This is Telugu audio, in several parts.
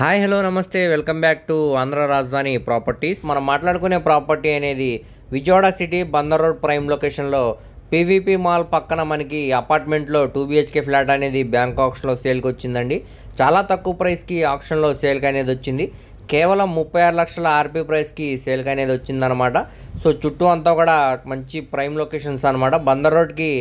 హాయ్ హలో నమస్తే. Welcome back to Andhra Rajadhani properties. మనం మాట్లాడుకునే ప్రాపర్టీ అనేది Vijayawada city Bandar road prime లొకేషన్లో పీవీపీ మాల్ పక్కన మనకి అపార్ట్మెంట్లో టూ బిహెచ్కే ఫ్లాట్ అనేది బ్యాంక్ ఆప్షన్లో సేల్కి వచ్చిందండి. చాలా తక్కువ ప్రైస్కి ఆప్షన్లో సేల్కి అనేది వచ్చింది. కేవలం ముప్పై ఆరు లక్షల ఆర్పీ ప్రైస్కి సేల్కి అనేది వచ్చిందనమాట సో చుట్టూ అంతా కూడా మంచి ప్రైమ్ లొకేషన్స్ అనమాట బందర్ రోడ్కి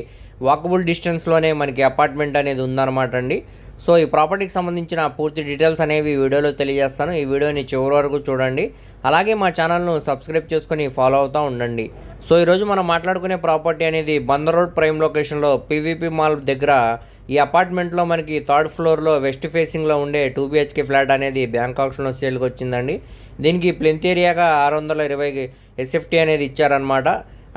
వాకబుల్ డిస్టెన్స్లోనే మనకి అపార్ట్మెంట్ అనేది ఉందన్నమాట అండి. సో ఈ ప్రాపర్టీకి సంబంధించిన పూర్తి డీటెయిల్స్ అనేవి వీడియోలో తెలియజేస్తాను. ఈ వీడియోని చివరి వరకు చూడండి. అలాగే మా ఛానల్ను సబ్స్క్రైబ్ చేసుకొని ఫాలో అవుతూ ఉండండి. సో ఈరోజు మనం మాట్లాడుకునే ప్రాపర్టీ అనేది బందర్ రోడ్ ప్రైమ్ లొకేషన్లో పీవీపీ మాల్ దగ్గర ఈ అపార్ట్మెంట్లో మనకి థర్డ్ ఫ్లోర్లో వెస్ట్ ఫేసింగ్లో ఉండే టూ బిహెచ్కే ఫ్లాట్ అనేది బ్యాంక్ ఆప్షన్లో సేల్కి వచ్చిందండి. దీనికి ప్లింత్ ఏరియాగా ఆరు వందల ఇరవై ఎస్ఎఫ్టీ అనేది ఇచ్చారనమాట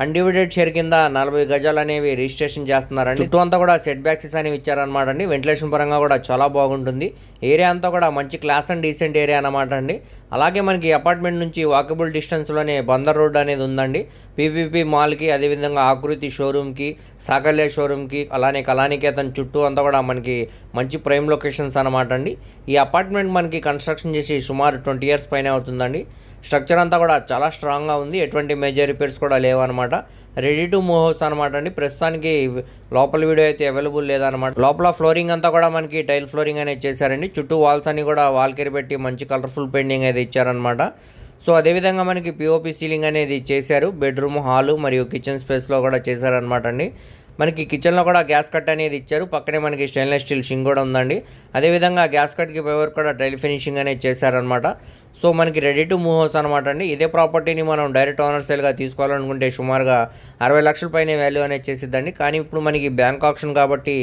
అన్డివిడెడ్ షేర్ కింద నలభై గజాలు అనేవి రిజిస్ట్రేషన్ చేస్తున్నారండి. చుట్టూ అంతా కూడా సెట్ బ్యాక్సెస్ అనేవి ఇచ్చారనమాట అండి. వెంటిలేషన్ పరంగా కూడా చాలా బాగుంటుంది. ఏరియా అంతా కూడా మంచి క్లాస్ అండ్ డీసెంట్ ఏరియా అనమాట అండి. అలాగే మనకి అపార్ట్మెంట్ నుంచి వాకబుల్ డిస్టెన్స్లోనే బందర్ రోడ్ అనేది ఉందండి. పీవీపీ మాల్కి అదేవిధంగా ఆకృతి షోరూమ్కి సాకల్య షోరూమ్కి అలానే కళానికేతన్ చుట్టూ అంతా కూడా మనకి మంచి ప్రైమ్ లొకేషన్స్ అనమాట అండి. ఈ అపార్ట్మెంట్ మనకి కన్స్ట్రక్షన్ చేసి సుమారు ట్వంటీ ఇయర్స్ పైన అవుతుందండి. స్ట్రక్చర్ అంతా కూడా చాలా స్ట్రాంగ్గా ఉంది. ఎటువంటి మేజర్ రిపేర్స్ కూడా లేవన్నమాట రెడీ టు మూవ్ హౌస్ అనమాట అండి. ప్రస్తుతానికి లోపల వీడియో అయితే అవైలబుల్ లేదనమాట లోపల ఫ్లోరింగ్ అంతా కూడా మనకి టైల్ ఫ్లోరింగ్ అనేది చేశారండి. చుట్టూ వాల్స్ అన్ని కూడా వాల్ పెట్టి మంచి కలర్ఫుల్ పెయింటింగ్ అయితే ఇచ్చారనమాట సో అదేవిధంగా మనకి పిఓపి సీలింగ్ అనేది చేశారు. బెడ్రూమ్ హాలు మరియు కిచెన్ స్పేస్లో కూడా చేశారనమాట అండి. మనకి కిచెన్లో కూడా గ్యాస్ కట్ అనేది ఇచ్చారు. పక్కనే మనకి స్టెయిన్లెస్ స్టీల్ షింగ్ కూడా ఉందండి. అదేవిధంగా గ్యాస్ కట్కి పవర్ కూడా టైల్ ఫినిషింగ్ అనేది చేశారనమాట సో మనకి రెడీ టు మూవ్ హౌస్ అనమాట అండి. ఇదే ప్రాపర్టీని మనం డైరెక్ట్ ఓనర్ సేల్గా తీసుకోవాలనుకుంటే సుమారుగా అరవై లక్షల పైన వాల్యూ అనేది చేసిద్దండి. కానీ ఇప్పుడు మనకి బ్యాంక్ ఆప్షన్ కాబట్టి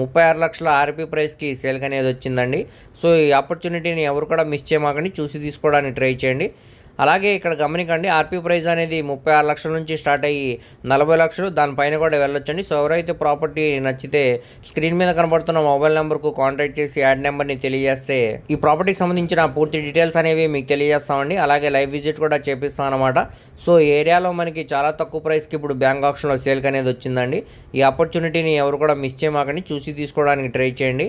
ముప్పై ఆరు లక్షల ఆర్పీ ప్రైస్కి సేల్కి అనేది వచ్చిందండి. సో ఈ ఆపర్చునిటీని ఎవరు కూడా మిస్ చేయమాకండి. చూసి తీసుకోవడానికి ట్రై చేయండి. అలాగే ఇక్కడ గమనికండి ఆర్పీ ప్రైజ్ అనేది ముప్పై ఆరు లక్షల నుంచి స్టార్ట్ అయ్యి నలభై లక్షలు. దానిపైన కూడా వెళ్ళొచ్చండి. సో ఎవరైతే ప్రాపర్టీ నచ్చితే స్క్రీన్ మీద కనబడుతున్న మొబైల్ నెంబర్కు కాంటాక్ట్ చేసి యాడ్ నెంబర్ని తెలియజేస్తే ఈ ప్రాపర్టీకి సంబంధించిన పూర్తి డీటెయిల్స్ అనేవి మీకు తెలియజేస్తామండి. అలాగే లైవ్ విజిట్ కూడా చేపిస్తాం అనమాట సో ఏరియాలో మనకి చాలా తక్కువ ప్రైస్కి ఇప్పుడు బ్యాంక్ ఆప్షన్లో సేల్కి అనేది వచ్చిందండి. ఈ ఆపర్చునిటీని ఎవరు కూడా మిస్ చేయమాకండి. చూసి తీసుకోవడానికి ట్రై చేయండి.